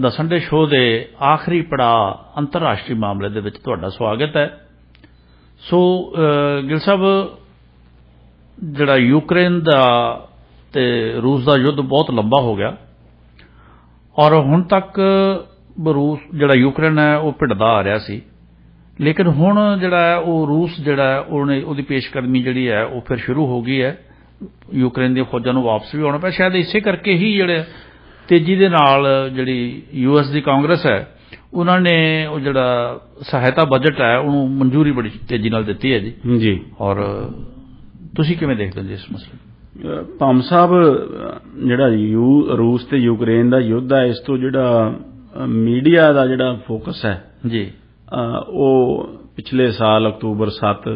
ਦਾ Sunday show ਦੇ ਆਖਰੀ ਪੜਾਅ ਅੰਤਰਰਾਸ਼ਟਰੀ ਮਾਮਲੇ ਦੇ ਵਿੱਚ ਤੁਹਾਡਾ ਸਵਾਗਤ ਹੈ। ਸੋ ਗਿਲ ਸਾਹਿਬ, ਜਿਹੜਾ ਯੂਕਰੇਨ ਦਾ ਤੇ ਰੂਸ ਦਾ ਯੁੱਧ ਬਹੁਤ ਲੰਬਾ ਹੋ ਗਿਆ ਔਰ ਹੁਣ ਤੱਕ ਰੂਸ ਜਿਹੜਾ ਯੂਕਰੇਨ ਹੈ, ਉਹ ਭਿੜਦਾ ਆ ਰਿਹਾ ਸੀ। ਲੇਕਿਨ ਹੁਣ ਜਿਹੜਾ ਉਹ ਰੂਸ ਜਿਹੜਾ ਉਹਨੇ ਉਹਦੀ ਪੇਸ਼ਕਦਮੀ ਜਿਹੜੀ ਹੈ, ਉਹ ਫਿਰ ਸ਼ੁਰੂ ਹੋ ਗਈ ਹੈ। ਯੂਕਰੇਨ ਦੀਆਂ ਫੌਜਾਂ ਨੂੰ ਵਾਪਸ ਵੀ ਆਉਣਾ ਪਿਆ। ਸ਼ਾਇਦ ਇਸੇ ਕਰਕੇ ਹੀ ਜਿਹੜੇ ਤੇਜ਼ੀ ਦੇ ਨਾਲ ਜਿਹੜੀ ਯੂਐਸ ਦੀ ਕਾਂਗਰਸ ਹੈ ਉਹਨਾਂ ਨੇ ਉਹ ਜਿਹੜਾ ਸਹਾਇਤਾ ਬਜਟ ਹੈ ਉਹਨੂੰ ਮਨਜ਼ੂਰੀ ਬੜੀ ਤੇਜ਼ੀ ਨਾਲ ਦਿੱਤੀ ਹੈ ਜੀ। ਜੀ। ਔਰ ਤੁਸੀਂ ਕਿਵੇਂ ਦੇਖਦੇ ਹੋ ਜੀ ਇਸ ਮਸਲੇ ਭਾਮ ਸਾਹਿਬ ਜਿਹੜਾ ਯੂ ਰੂਸ ਤੇ ਯੂਕਰੇਨ ਦਾ ਯੁੱਧ ਹੈ ਇਸ ਤੋਂ ਜਿਹੜਾ ਮੀਡੀਆ ਦਾ ਜਿਹੜਾ ਫੋਕਸ ਹੈ ਜੀ। ਉਹ ਪਿਛਲੇ ਸਾਲ ਅਕਤੂਬਰ 7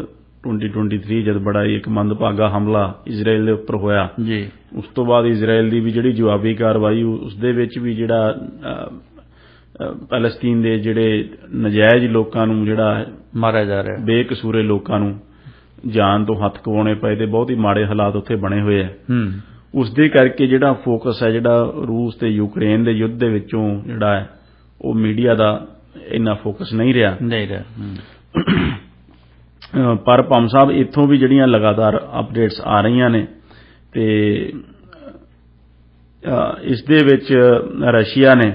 2023 ਜਦ ਬੜਾ ਇੱਕ ਮੰਦਭਾਗਾ ਹਮਲਾ ਇਜ਼ਰਾਈਲ ਦੇ ਉੱਪਰ ਹੋਇਆ। ਜੀ। ਉਸ ਤੋਂ ਬਾਅਦ ਇਜ਼ਰਾਈਲ ਦੀ ਵੀ ਜਿਹੜੀ ਜਵਾਬੀ ਕਾਰਵਾਈ ਉਸ ਦੇ ਵਿੱਚ ਵੀ ਜਿਹੜਾ ਪੈਲਸਤੀਨ ਦੇ ਜਿਹੜੇ ਨਜਾਇਜ਼ ਲੋਕਾਂ ਨੂੰ ਜਿਹੜਾ ਮਾਰਿਆ ਜਾ ਰਿਹਾ। ਬੇਕਸੂਰੇ ਲੋਕਾਂ ਨੂੰ ਜਾਨ ਤੋਂ ਹੱਥ ਕਵਾਉਣੇ ਪਏ ਤੇ ਬਹੁਤ ਹੀ ਮਾੜੇ ਹਾਲਾਤ ਉੱਥੇ ਬਣੇ ਹੋਏ ਆ। ਹੂੰ। ਉਸ ਦੇ ਕਰਕੇ ਜਿਹੜਾ ਫੋਕਸ ਹੈ ਜਿਹੜਾ ਰੂਸ ਤੇ ਯੂਕਰੇਨ ਦੇ ਯੁੱਧ ਦੇ ਵਿੱਚੋਂ ਜਿਹੜਾ ਹੈ ਉਹ ਮੀਡੀਆ ਦਾ ਇੰਨਾ ਫੋਕਸ ਨਹੀਂ ਰਿਹਾ। ਨਹੀਂ ਰਿਹਾ। ਪਰ ਪੰਮ ਸਾਹਿਬ ਇੱਥੋਂ ਵੀ ਜਿਹੜੀਆਂ ਲਗਾਤਾਰ ਅਪਡੇਟਸ ਆ ਰਹੀਆਂ ਨੇ ਤੇ ਇਸ ਦੇ ਵਿੱਚ ਰਸ਼ੀਆ ਨੇ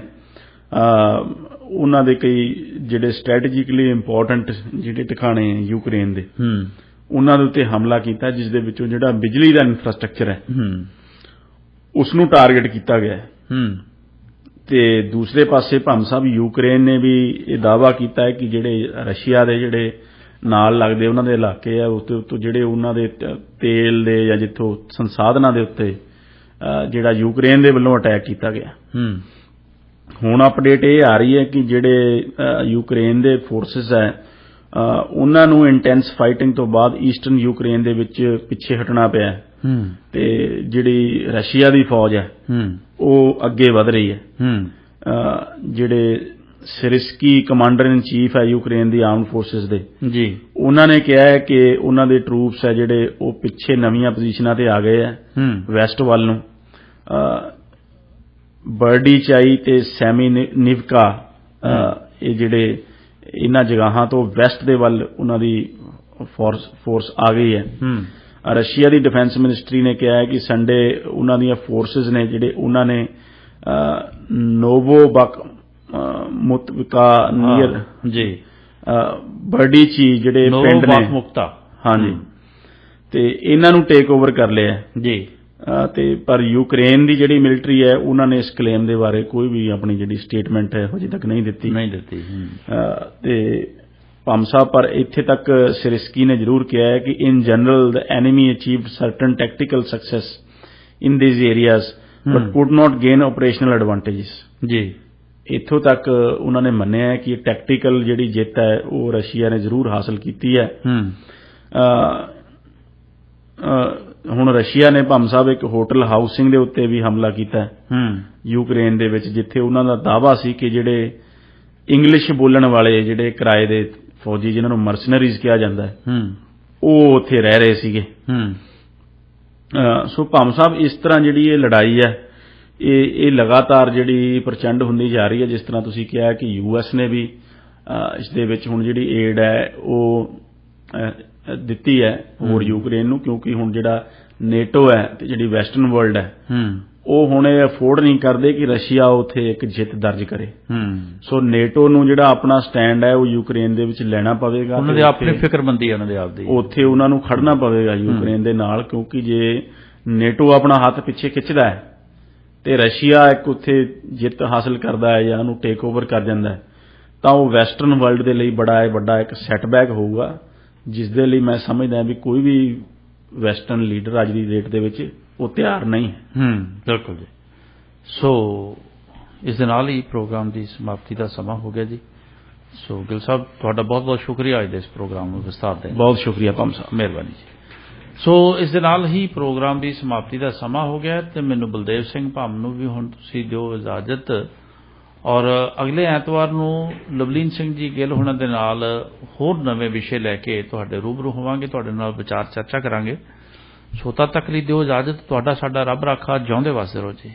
ਉਹਨਾਂ ਦੇ ਕਈ ਜਿਹੜੇ ਸਟ੍ਰੈਟੇਜਿਕਲੀ ਇੰਪੋਰਟੈਂਟ ਜਿਹੜੇ ਟਿਕਾਣੇ ਯੂਕਰੇਨ ਦੇ ਹੂੰ। ਉਹਨਾਂ ਦੇ ਉੱਤੇ ਹਮਲਾ ਕੀਤਾ ਜਿਸ ਦੇ ਵਿੱਚੋਂ ਜਿਹੜਾ ਬਿਜਲੀ ਦਾ ਇਨਫਰਾਸਟ੍ਰਕਚਰ ਹੈ ਹੂੰ। ਉਸ ਨੂੰ ਟਾਰਗੇਟ ਕੀਤਾ ਗਿਆ ਹੈ। ਹੂੰ। ਤੇ ਦੂਸਰੇ ਪਾਸੇ ਭੰਮ ਸਾਹਿਬ ਯੂਕਰੇਨ ਨੇ ਵੀ ਇਹ ਦਾਅਵਾ ਕੀਤਾ ਹੈ ਕਿ ਜਿਹੜੇ ਰਸ਼ੀਆ ਦੇ ਜਿਹੜੇ ਨਾਲ ਲੱਗਦੇ ਉਹਨਾਂ ਦੇ ਇਲਾਕੇ ਆ ਉਸ ਉੱਤੇ ਜਿਹੜੇ ਉਹਨਾਂ ਦੇ ਤੇਲ ਦੇ ਜਾਂ ਜਿੱਥੋਂ ਸੰਸਾਧਨਾਂ ਦੇ ਉੱਤੇ ਜਿਹੜਾ ਯੂਕਰੇਨ ਦੇ ਵੱਲੋਂ ਅਟੈਕ ਕੀਤਾ ਗਿਆ। ਹੂੰ। ਹੁਣ ਅਪਡੇਟ ਇਹ ਆ ਰਹੀ ਹੈ ਕਿ ਜਿਹੜੇ ਯੂਕਰੇਨ ਦੇ ਫੋਰਸਸ ਹੈ ਉਹਨਾਂ ਨੂੰ ਇੰਟੈਂਸ ਫਾਈਟਿੰਗ ਤੋਂ ਬਾਅਦ ਈਸਟਰਨ ਯੂਕਰੇਨ ਦੇ ਵਿੱਚ ਪਿੱਛੇ ਹਟਣਾ ਪਿਆ ਹੈ। ਤੇ ਜਿਹੜੀ ਰਸ਼ੀਆ ਦੀ ਫੌਜ ਹੈ ਹੂੰ। ਉਹ ਅੱਗੇ ਵਧ ਰਹੀ ਹੈ। ਜਿਹੜੇ ਸਿਰਿਸਕੀ ਕਮਾਂਡਰ ਇਨ ਚੀਫ ਹੈ ਯੂਕਰੇਨ ਦੀ ਆਰਮਡ ਫੋਰਸਸ ਦੇ। ਜੀ। ਉਹਨਾਂ ਨੇ ਕਿਹਾ ਹੈ ਕਿ ਉਹਨਾਂ ਦੇ ਟਰੂਪਸ ਹੈ ਜਿਹੜੇ ਉਹ ਪਿੱਛੇ ਨਵੀਆਂ ਪੋਜੀਸ਼ਨਾਂ ਤੇ ਆ ਗਏ ਹੈ। ਵੈਸਟ ਵੱਲ ਨੂੰ। ਬਰਡੀ ਚਾਈ ਤੇ ਸੈਮੀ ਨਿਵਕਾ ਇਹ ਜਿਹੜੇ ਇਹਨਾਂ ਜਗ੍ਹਾਵਾਂ ਤੋਂ ਵੈਸਟ ਦੇ ਵੱਲ ਉਹਨਾਂ ਦੀ ਫੋਰਸ ਫੋਰਸ ਆ ਗਈ ਹੈ। ਰਸ਼ੀਆ ਦੀ ਡਿਫੈਂਸ ਮਿਨਿਸਟਰੀ ਨੇ ਕਿਹਾ ਹੈ ਕਿ ਸੰਡੇ ਉਹਨਾਂ ਦੀਆਂ ਫੋਰਸਸ ਨੇ ਜਿਹੜੇ ਉਹਨਾਂ ਨੇ ਨੋਵੋਬਕ ਮੁਤਵਿਕਾ ਨੀਅਰ ਹਾਂ, ਜੀ। ਬਰਡੀਚੀ ਜਿਹੜੇ ਨੋ ਪਿੰਡ ਨੇ। ਮੁਕਤਾ। ਹਾਂਜੀ। ਤੇ ਇਹਨਾਂ ਨੂੰ ਟੇਕ ਓਵਰ ਕਰ ਲਿਆ। ਜੀ। ਤੇ ਪਰ ਯੂਕਰੇਨ ਦੀ ਜਿਹੜੀ ਮਿਲਟਰੀ ਹੈ ਉਹਨਾਂ ਨੇ ਇਸ ਕਲੇਮ ਦੇ ਬਾਰੇ ਕੋਈ ਵੀ ਆਪਣੀ ਜਿਹੜੀ ਸਟੇਟਮੈਂਟ ਹੈ ਹਜੇ ਤੱਕ ਨਹੀਂ ਦਿੱਤੀ। ਨਹੀਂ ਦਿੱਤੀ ਤੇ ਪੰਮ ਸਾਹਿਬ ਪਰ ਇੱਥੇ ਤੱਕ ਸਿਰਿਸਕੀ ਨੇ ਜ਼ਰੂਰ ਕਿਹਾ ਹੈ ਕਿ in general the enemy achieved certain tactical success in these areas but. Could not gain operational advantages ਜੀ। ਇੱਥੋਂ ਤੱਕ ਉਹਨਾਂ ਨੇ ਮੰਨਿਆ ਕਿ ਟੈਕਟੀਕਲ ਜਿਹੜੀ ਜਿੱਤ ਹੈ ਉਹ ਰਸ਼ੀਆ ਨੇ ਜ਼ਰੂਰ ਹਾਸਲ ਕੀਤੀ ਹੈ। ਹੁਣ ਰਸ਼ੀਆ ਨੇ ਭੰਮ ਸਾਹਿਬ ਇੱਕ ਹੋਟਲ ਹਾਊਸਿੰਗ ਦੇ ਉੱਤੇ ਵੀ ਹਮਲਾ ਕੀਤਾ ਹੈ। ਯੂਕਰੇਨ ਦੇ ਵਿੱਚ ਜਿੱਥੇ ਉਹਨਾਂ ਦਾ ਦਾਅਵਾ ਸੀ ਕਿ ਜਿਹੜੇ ਇੰਗਲਿਸ਼ ਬੋਲਣ ਵਾਲੇ ਜਿਹੜੇ ਕਿਰਾਏ ਦੇ ਫੌਜੀ ਜਿਨ੍ਹਾਂ ਨੂੰ ਮਰਸਨਰੀਜ਼ ਕਿਹਾ ਜਾਂਦਾ ਹੈ ਉਹ ਉੱਥੇ ਰਹਿ ਰਹੇ ਸੀਗੇ। ਸੋ ਭੰਮ ਸਾਹਿਬ ਇਸ ਤਰ੍ਹਾਂ ਜਿਹੜੀ ਇਹ ਲੜਾਈ ਹੈ ਇਹ ਇਹ ਲਗਾਤਾਰ ਜਿਹੜੀ ਪ੍ਰਚੰਡ ਹੁੰਦੀ ਜਾ ਰਹੀ ਹੈ ਜਿਸ ਤਰ੍ਹਾਂ ਤੁਸੀਂ ਕਿਹਾ ਕਿ ਯੂਐਸ ਨੇ ਵੀ ਇਸ ਦੇ ਵਿੱਚ ਹੁਣ ਜਿਹੜੀ ਏਡ ਹੈ ਉਹ ਦਿੱਤੀ ਹੈ ਹੋਰ ਯੂਕਰੇਨ ਨੂੰ ਕਿਉਂਕਿ ਹੁਣ ਜਿਹੜਾ ਨੇਟੋ ਹੈ ਤੇ ਜਿਹੜੀ ਵੈਸਟਰਨ ਵਰਲਡ ਹੈ ਉਹ ਹੁਣ ਇਹ ਅਫੋਰਡ ਨਹੀਂ ਕਰਦੇ ਕਿ ਰਸ਼ੀਆ ਉੱਥੇ ਇੱਕ ਜਿੱਤ ਦਰਜ ਕਰੇ। ਸੋ ਨੇਟੋ ਨੂੰ ਜਿਹੜਾ ਆਪਣਾ ਸਟੈਂਡ ਹੈ ਉਹ ਯੂਕਰੇਨ ਦੇ ਵਿੱਚ ਲੈਣਾ ਪਵੇਗਾ ਉਹਨਾਂ ਦੀ ਆਪਣੀ ਫਿਕਰਮੰਦੀ ਹੈ ਉਹਨਾਂ ਦੇ ਆਪ ਦੀ ਉੱਥੇ ਉਹਨਾਂ ਨੂੰ ਖੜਨਾ ਪਵੇਗਾ ਯੂਕਰੇਨ ਦੇ ਨਾਲ ਕਿਉਂਕਿ ਜੇ ਨੇਟੋ ਆਪਣਾ ਹੱਥ ਪਿੱਛੇ ਖਿੱਚਦਾ ਹੈ ਤੇ ਰਸ਼ੀਆ ਇੱਕ ਉੱਥੇ ਜਿੱਤ ਹਾਸਲ ਕਰਦਾ ਹੈ ਜਾਂ ਉਹਨੂੰ ਟੇਕ ਓਵਰ ਕਰ ਜਾਂਦਾ ਹੈ ਤਾਂ ਉਹ ਵੈਸਟਰਨ ਵਰਲਡ ਦੇ ਲਈ ਬੜਾ ਹੈ ਵੱਡਾ ਇੱਕ ਸੈਟਬੈਕ ਹੋਊਗਾ ਜਿਸ ਦੇ ਲਈ ਮੈਂ ਸਮਝਦਾ ਵੀ ਕੋਈ ਵੀ ਵੈਸਟਰਨ ਲੀਡਰ ਅੱਜ ਦੀ ਡੇਟ ਦੇ ਵਿੱਚ ਉਹ ਤਿਆਰ ਨਹੀਂ ਹੈ। ਹੂੰ ਬਿਲਕੁਲ ਜੀ। ਸੋ ਇਸ ਦੇ ਨਾਲ ਹੀ ਪ੍ਰੋਗਰਾਮ ਦੀ ਸਮਾਪਤੀ ਦਾ ਸਮਾਂ ਹੋ ਗਿਆ ਜੀ। ਸੋ ਗਿਲ ਸਾਹਿਬ ਤੁਹਾਡਾ ਬਹੁਤ ਬਹੁਤ ਸ਼ੁਕਰੀਆ ਅੱਜ ਦੇ ਇਸ ਪ੍ਰੋਗਰਾਮ ਨੂੰ ਵਿਸਤਾਰ ਦੇਣ ਬਹੁਤ ਸ਼ੁਕਰੀਆ ਪੰਮ ਸਾਹਿਬ। ਮਿਹਰਬਾਨੀ ਜੀ। ਸੋ ਇਸ ਦੇ ਨਾਲ ਹੀ ਪ੍ਰੋਗਰਾਮ ਦੀ ਸਮਾਪਤੀ ਦਾ ਸਮਾਂ ਹੋ ਗਿਆ ਤੇ ਮੈਨੂੰ ਬਲਦੇਵ ਸਿੰਘ ਭਾਮ ਨੂੰ ਵੀ ਹੁਣ ਤੁਸੀਂ ਦਿਓ ਇਜਾਜ਼ਤ। ਔਰ ਅਗਲੇ ਐਤਵਾਰ ਨੂੰ ਲਵਲੀਨ ਸਿੰਘ ਜੀ ਗਿੱਲ ਹੁਣਾਂ ਦੇ ਨਾਲ ਹੋਰ ਨਵੇਂ ਵਿਸ਼ੇ ਲੈ ਕੇ ਤੁਹਾਡੇ ਰੂਬਰੂ ਹੋਵਾਂਗੇ, ਤੁਹਾਡੇ ਨਾਲ ਵਿਚਾਰ ਚਰਚਾ ਕਰਾਂਗੇ। ਸੋਤਾ ਤੱਕ ਲਈ ਦਿਓ ਇਜਾਜ਼ਤ। ਤੁਹਾਡਾ ਸਾਡਾ ਰੱਬ ਰਾਖਾ ਜਿਉਂਦੇ ਵਾਸਤੇ ਰਹੋ ਜੀ।